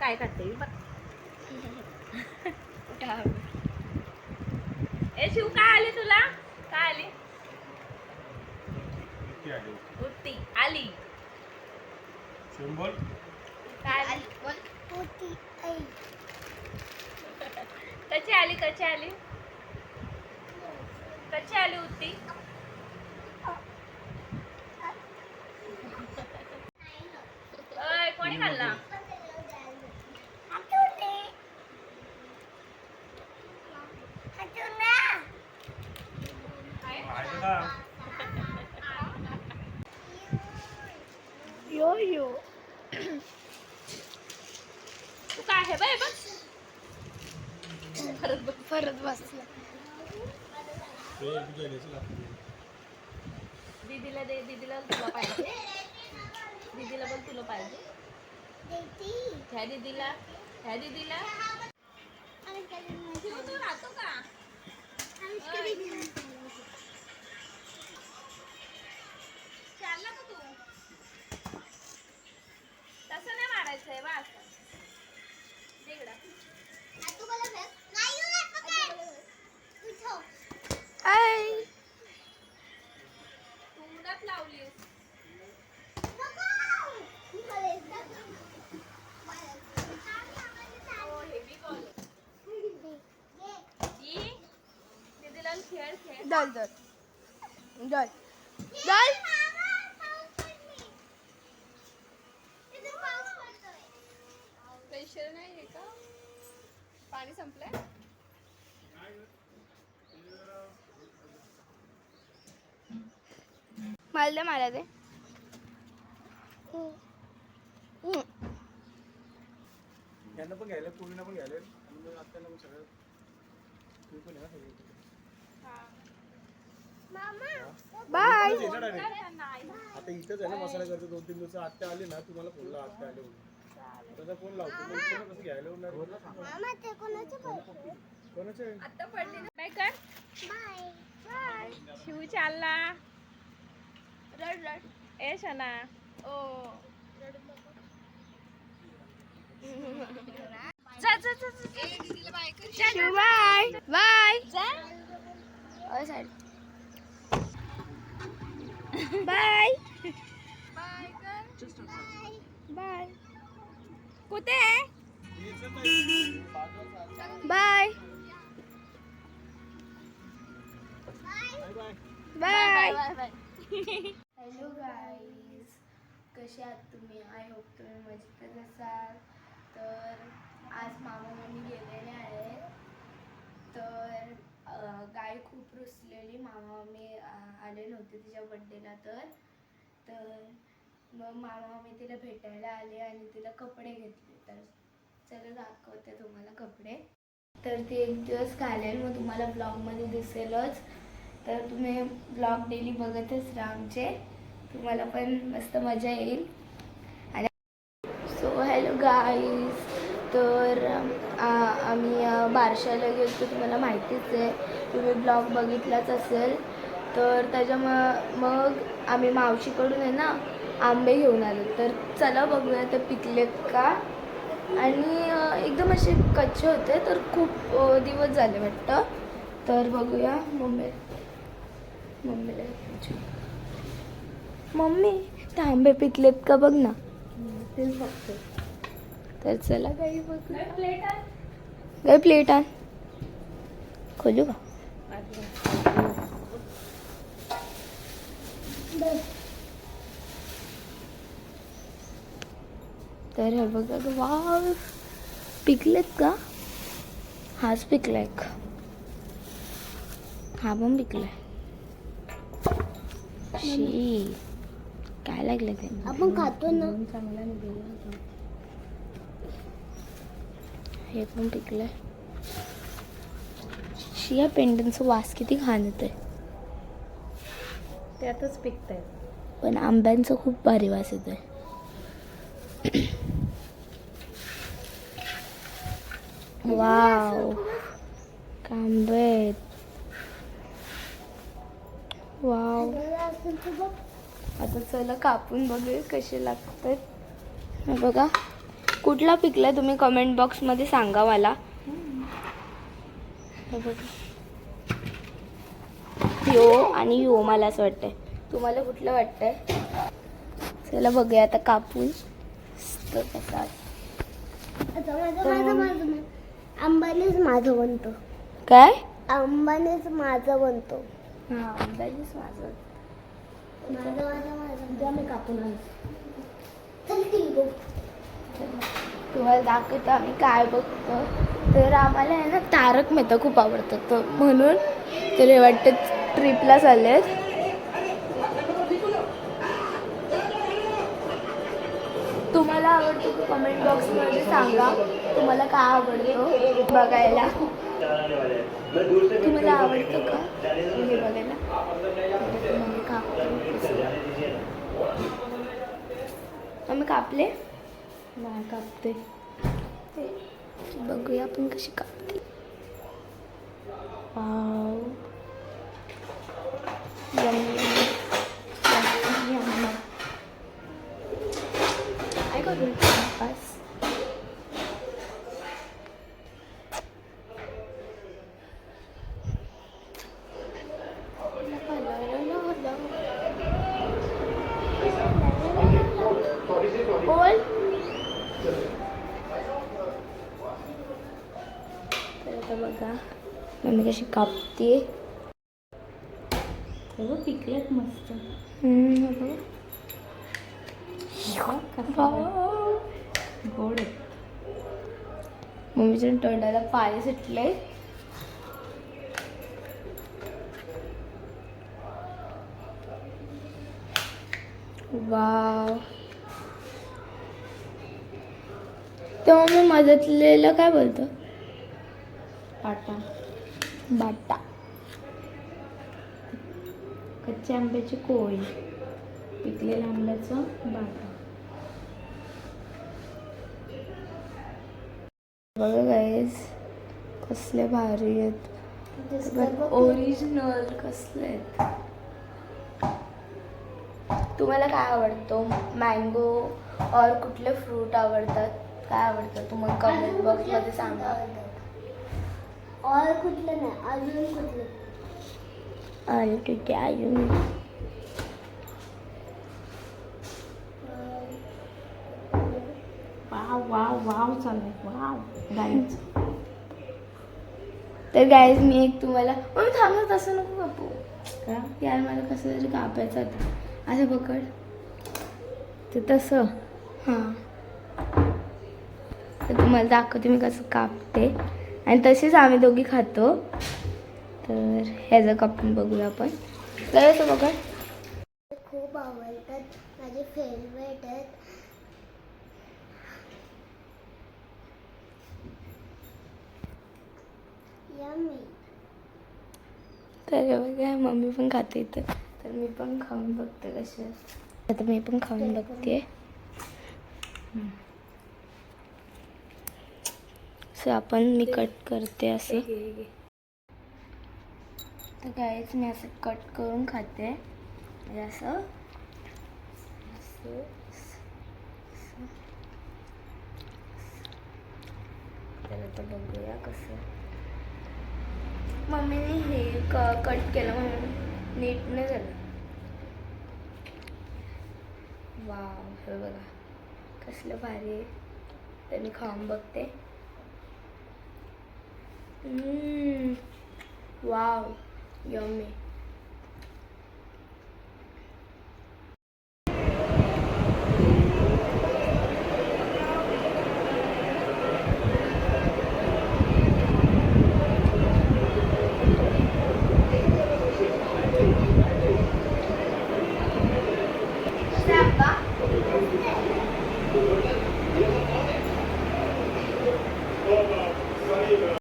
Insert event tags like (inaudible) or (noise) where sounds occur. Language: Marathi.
काय करते (laughs) ए शिव काय आली तुला? काय आली? किती आले. उत्ती आली. सिम्बॉल काय आली? (laughs) कशी आली कशी आली? कशी आली उत्ती अय कोणी खाल्ला आहे ना यो यो. तू काय आहे बाय बघ परत परत बसला दीदीला दे दीदीला तुला पाहिजे. दीदीला पण तुला पाहिजे. ह्या दीदीला ह्या दीदीला. तू राहतो का? दल दल दल दल प्रेशर नाही आहे का? पाणी संपलंय? मला दे मला दे. हम्म. यांना पण घ्यायला पूर्ण पण घ्यायला. आणि मग आत्याला पण सगळं तुम्ही पण सगळे बाय? आता इथंच आहे ना मसाला करतो दोन तीन दिवस आत्या आले ना तुम्हाला फोन लावा आत्या आले म्हणून. त्याचा फोन लावतो मग कसं घ्यायला होणार कोणाचे आता पडली ना. बाय कर. बाय शिव चालला. रड रड. ए शना. ओ. जा जा जा जा शिव बाय बाय जा. A side bye. बाय. कुठे आहे? Bye. Bye. Bye bye hello guys कसे आहात तुम्ही? आय होप तुम्ही मजेतच असाल. तर आज मामा मम्मी गेलेले आहेत. तर गाय खूप रुसलेली. मामा मम्मी आले नव्हते तिच्या बड्डेला तर. तर मग मामा मम्मी तिला भेटायला आले आणि तिला कपडे घेतले. तर चला दाखवते तुम्हाला कपडे. तर ती एक दिवस घालेल मग तुम्हाला ब्लॉगमध्ये दिसेलच. तर तुम्ही ब्लॉग डेली बघतच राहा आमचे. तुम्हाला पण मस्त मजा येईल. आणि सो हॅलो गाईज तर आम्ही बारशाला गेलो तुम्हाला माहितीच आहे. तुम्ही ब्लॉग बघितलाच असेल. तर त्याच्या मग आम्ही मावशीकडून आहे ना आंबे घेऊन आलो. तर चला बघूया ते पिकलेत का? आणि एकदम असे कच्चे होते तर खूप दिवस झाले वाटतं. तर बघूया मम्मी मम्मीला मम्मी ते आंबे पिकलेत का बघ ना. तेच बघते. तर चला काही बघ प्लेट प्लेट आण खोलू का? तर हे बघा वाव. पिकलेत का? हाच पिकलाय एक. हा पण पिकलाय. शी. काय लागलं ते? आपण खातो ना. चांगला निघेल हे पण पिकलंय. शिया पेंडनचं वास किती घाण येते त्यातच पिकताय. पण आंब्यांचं खूप भारी वास येतोय. वाव. कांबे वाव. आता चला कापून बघूया कसे लागतात बघा. कुठला पिकला तुम्ही कमेंट बॉक्समध्ये सांगा मला. यो आणि यो मला असं वाटतंय. तुम्हाला कुठलं वाटतंय? चला बघूया आता कसा अंबानीच माझं बनतो. काय? अंबानीच माझं बनतो. हा माझं माझं माझं माझं मी कापून आणतो. चल ती तुम्हाला दाखवतो आम्ही काय बघतो. तर आम्हाला आहे ना तारक मेहता खूप आवडतं तर म्हणून तरी वाटतं ट्रिपला चाललेत. तुम्हाला आवडतो कमेंट बॉक्समध्ये सांगा. तुम्हाला काय आवडतो बघायला? तुम्हाला आवडतं का? हे बघायला. आम्ही कापले? नाही कापते. ते बघूया आपण कशी कापते. वाव. आता बघा. मम्मी कशी कापते पिकलेत मस्त. गोड मम्मीच्या तोंडाला पाणी सुटले वाव. तेव्हा मी मदतलेलं काय बोलतो? पाटा बाटा. कच्च्या आंब्याची कोळी. पिकलेल्या आंब्याचं बाटा. बघा गाईज कसले भारी आहेत. ओरिजिनल कसले आहेत. तुम्हाला काय आवडतो? मँगो और कुठले फ्रूट आवडतात? काय आवडतं? तुम्हाला कमेंट बॉक्समध्ये सांगा. और कुठलं नाही अजून कुठलं आणि ठीक आहे अजून वाव वाव वाव चाललंय वाव गाईच तर गाईज मी एक तुम्हाला पण थांबत असं नको कापू का यार मला कसं तरी कापायचं होतं असं पकड ते तसं हां तर तुम्हाला दाखवते मी कसं कापते आणि तसेच आम्ही दोघी खातो. तर ह्याचं कापून बघूया आपण. काय येतं बघा. खूप आवडतात. माझे फेवरेट आहेत. यम्मी तर बघा मम्मी पण खाते इथं. तर मी पण खाऊन बघते कसे आता मी पण खाऊन बघते. असं आपण मी कट करते असं. तर काहीच मी असं कट करून खाते. म्हणजे असं. तर आता बघूया कसं. मम्मीने हे क कट केलं म्हणून नीट नाही झालं. वाव हे बघा. कसलं भारी आहे. तर मी खाऊन बघते. Mmm. Wow. Yummy.